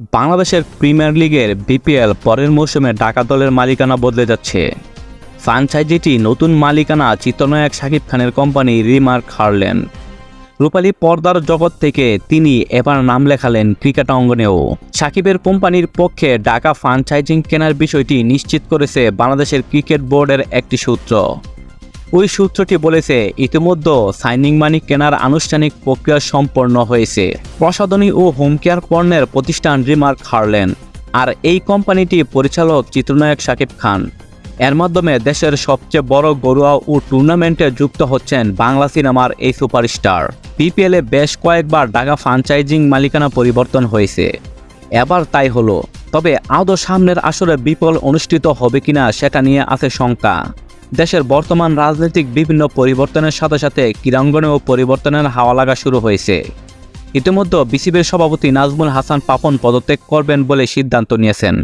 বাংলাদেশের প্রিমিয়ার লিগের বিপিএল পরের মৌসুমে ঢাকা দলের মালিকানা বদলে যাচ্ছে। ফ্রাঞ্চাইজিটি নতুন মালিকানা চিত্রনায়ক শাকিব খানের কোম্পানি রিমার্ক হারলেন। রূপালী পর্দার জগৎ থেকে তিনি এবার নাম লেখালেন ক্রিকেট অঙ্গনেও। সাকিবের কোম্পানির পক্ষে ঢাকা ফ্রাঞ্চাইজিং কেনার বিষয়টি নিশ্চিত করেছে বাংলাদেশের ক্রিকেট বোর্ডের একটি সূত্র। ওই সূত্রটি বলেছে, ইতিমধ্যে সাইনিং মানি কেনার আনুষ্ঠানিক প্রক্রিয়া সম্পন্ন হয়েছে। প্রসাধনী ও হোম কেয়ার পণ্যের প্রতিষ্ঠান রিমার্ক হারলেন। আর এই কোম্পানিটি পরিচালক চিত্রনায়ক শাকিব খান। এর মাধ্যমে দেশের সবচেয়ে বড় গরুয়া ও টুর্নামেন্টে যুক্ত হচ্ছেন বাংলা সিনেমার এই সুপারস্টার। বিপিএলে বেশ কয়েকবার ঢাকা ফ্রাঞ্চাইজিং মালিকানা পরিবর্তন হয়েছে। এবার তাই হলো। তবে আদৌ সামনের আসরে বিপল অনুষ্ঠিত হবে কিনা সেটা নিয়ে আছে শঙ্কা। দেশের বর্তমান রাজনৈতিক বিভিন্ন পরিবর্তনের সাথে সাথে ক্রীড়াঙ্গনেও পরিবর্তনের হাওয়া লাগা শুরু হয়েছে। ইতিমধ্যে বিসিবির সভাপতি নাজমুল হাসান পাপন পদত্যাগ করবেন বলে সিদ্ধান্ত নিয়েছেন।